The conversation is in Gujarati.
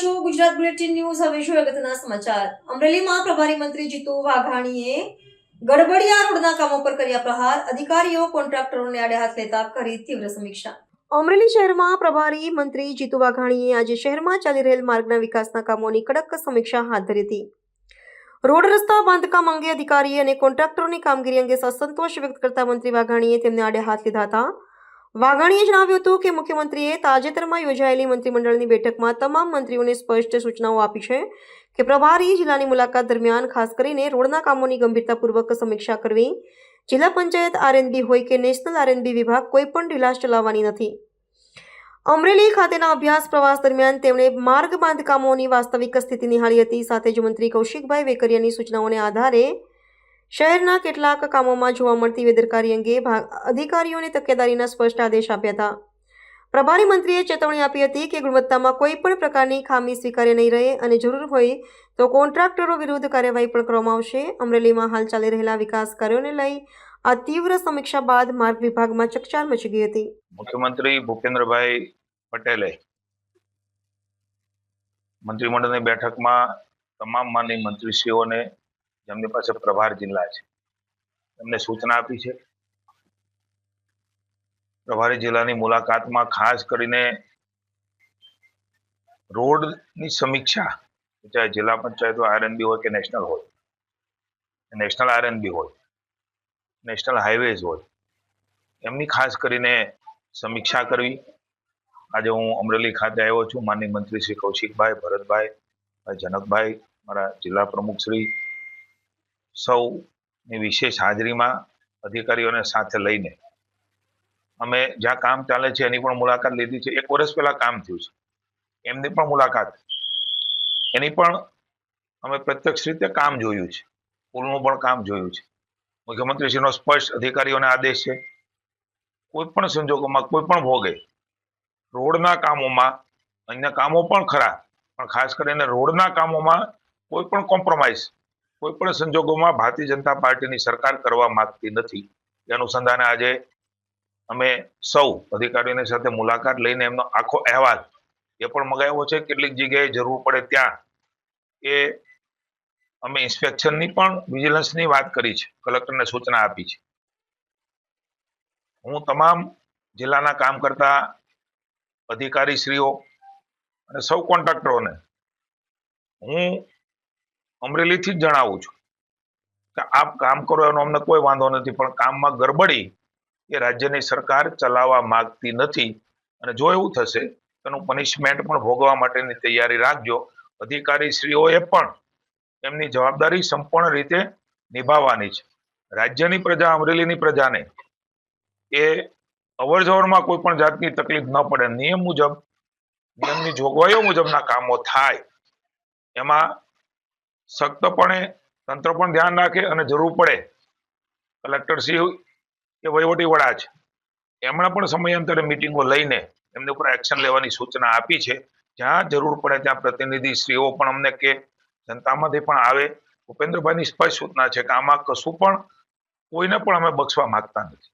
છો ગુજરાત બુલેટિન ન્યૂઝ. હવે શું અગત્યના સમાચાર? અમરેલીમાં પ્રભારી મંત્રી જીતુ વાઘાણીએ ગડબડિયા રોડના કામો પર કર્યા પ્રહાર. અધિકારીઓ, કોન્ટ્રાક્ટરોને આડે હાથ લેતા કરી તીવ્ર સમીક્ષા. અમરેલી શહેરમાં પ્રભારી મંત્રી જીતુ વાઘાણીએ આજે શહેરમાં ચાલી રહેલ માર્ગના વિકાસના કામોની કડક સમીક્ષા હાથ ધરી હતી. રોડ રસ્તા બાંધકામ અંગે અધિકારી અને કોન્ટ્રાક્ટરોની કામગીરી અંગે અસંતોષ વ્યક્ત કરતા મંત્રી વાઘાણીએ તેમને આડે હાથ લીધા હતા. વાઘાણીએ જણાવ્યું હતું કે મુખ્યમંત્રીએ તાજેતરમાં યોજાયેલી મંત્રીમંડળની બેઠકમાં તમામ મંત્રીઓને સ્પષ્ટ સૂચનાઓ આપી છે કે પ્રભારી જિલ્લાની મુલાકાત દરમિયાન ખાસ કરીને રોડના કામોની ગંભીરતાપૂર્વક સમીક્ષા કરવી, જિલ્લા પંચાયત આરએનબી હોય કે નેશનલ આરએનબી વિભાગ કોઈ પણ ઢીલાશ ચલાવવાની નથી. અમરેલી ખાતેના અભ્યાસ પ્રવાસ દરમિયાન તેમણે માર્ગ બાંધકામોની વાસ્તવિક સ્થિતિ નિહાળી હતી. સાથે જ મંત્રી કૌશિકભાઈ વેકરિયાની સૂચનાઓને આધારે શહેરના કેટલાક કામોમાં જોવા મળતી બેદરકારી અંગે અધિકારીઓને તકેદારીના સ્પષ્ટ આદેશ આપ્યા હતા. પ્રભારી મંત્રીએ ચેતવણી આપી હતી કે ગુણવત્તામાં કોઈ પણ પ્રકારની ખામી સ્વીકાર્ય નહીં રહે અને જરૂર હોય તો કોન્ટ્રાક્ટરો વિરુદ્ધ કાર્યવાહી પણ કરવામાં આવશે. અમરેલીમાં હાલ ચાલી રહેલા વિકાસ કાર્યોને લઈ આ તીવ્ર સમીક્ષા બાદ માર્ગ વિભાગમાં ચકચાર મચી ગઈ હતી. મુખ્યમંત્રી ભૂપેન્દ્રભાઈ પટેલે મંત્રીમંડળની બેઠકમાં તમામ માનની મંત્રીશ્રીઓને જેમની પાસે પ્રભાર જિલ્લા છે. એમને સૂચના આપી છે. પ્રભારી જિલ્લાની મુલાકાતમાં ખાસ કરીને રોડની સમીક્ષા, ચાહે જિલ્લા પંચાયત હોય, આરએનબી હોય કે નેશનલ હોય. નેશનલ આરએનબી હોય, નેશનલ હાઈવેઝ હોય. એમની ખાસ કરીને સમીક્ષા કરવી. આજે હું અમરેલી ખાતે આવ્યો છું. માનનીય મંત્રી શ્રી કૌશિકભાઈ, ભરતભાઈ ભાઈ જનકભાઈ, મારા જિલ્લા પ્રમુખ શ્રી સૌની વિશેષ હાજરીમાં અધિકારીઓને સાથે લઈને અમે જ્યાં કામ ચાલે છે એની પણ મુલાકાત લીધી છે. એક વર્ષ પહેલાં કામ થયું છે. એમની પણ મુલાકાત. એની પણ અમે પ્રત્યક્ષ રીતે કામ જોયું છે. પુલનું પણ કામ જોયું છે. મુખ્યમંત્રીશ્રીનો સ્પષ્ટ અધિકારીઓને આદેશ છે. કોઈ પણ સંજોગોમાં, કોઈ પણ ભોગે રોડના કામોમાં, અન્ય કામો પણ ખરા, પણ ખાસ કરીને રોડના કામોમાં કોઈ પણ કોમ્પ્રોમાઇઝ કોઈ પણ સંજોગોમાં ભારતીય જનતા પાર્ટીની સરકાર કરવા માંગતી નથી. એ અનુસંધાને આજે અમે સૌ અધિકારીઓની સાથે મુલાકાત લઈને એમનો આખો અહેવાલ એ પણ મગાવ્યો છે. કેટલીક જગ્યાએ જરૂર પડે ત્યાં એ અમે ઇન્સ્પેક્શનની પણ વિજિલન્સની વાત કરી છે. કલેક્ટરને સૂચના આપી છે. હું તમામ જિલ્લાના કામ કરતા અધિકારીશ્રીઓ અને સૌ કોન્ટ્રાક્ટરોને હું અમરેલીથી જ જણાવું છું કે આપ કામ કરો એનો અમને કોઈ વાંધો નથી, પણ કામમાં ગરબડી એ રાજ્યની સરકાર ચલાવવા માંગતી નથી. અને જો એવું થશે તો એનું પનિશમેન્ટ પણ ભોગવા માટેની તૈયારી રાખજો. અધિકારીશ્રીઓએ પણ એમની જવાબદારી સંપૂર્ણ રીતે નિભાવવાની છે. રાજ્યની પ્રજા, અમરેલીની પ્રજાને એ અવરજવરમાં કોઈ પણ જાતની તકલીફ ન પડે. નિયમ મુજબ, નિયમની જોગવાઈઓ મુજબના કામો થાય. એમાં સખ્તપણે તંત્ર પણ ધ્યાન રાખે અને જરૂર પડે. કલેક્ટરશ્રી કે વહીવટી વડા છે એમણે પણ સમયાંતરે મિટિંગો લઈને એમની ઉપર એક્શન લેવાની સૂચના આપી છે. જ્યાં જરૂર પડે ત્યાં પ્રતિનિધિશ્રીઓ પણ અમને કે જનતામાંથી પણ આવે. ભૂપેન્દ્રભાઈની સ્પષ્ટ સૂચના છે કે આમાં કશું પણ કોઈને પણ અમે બક્ષવા માંગતા નથી.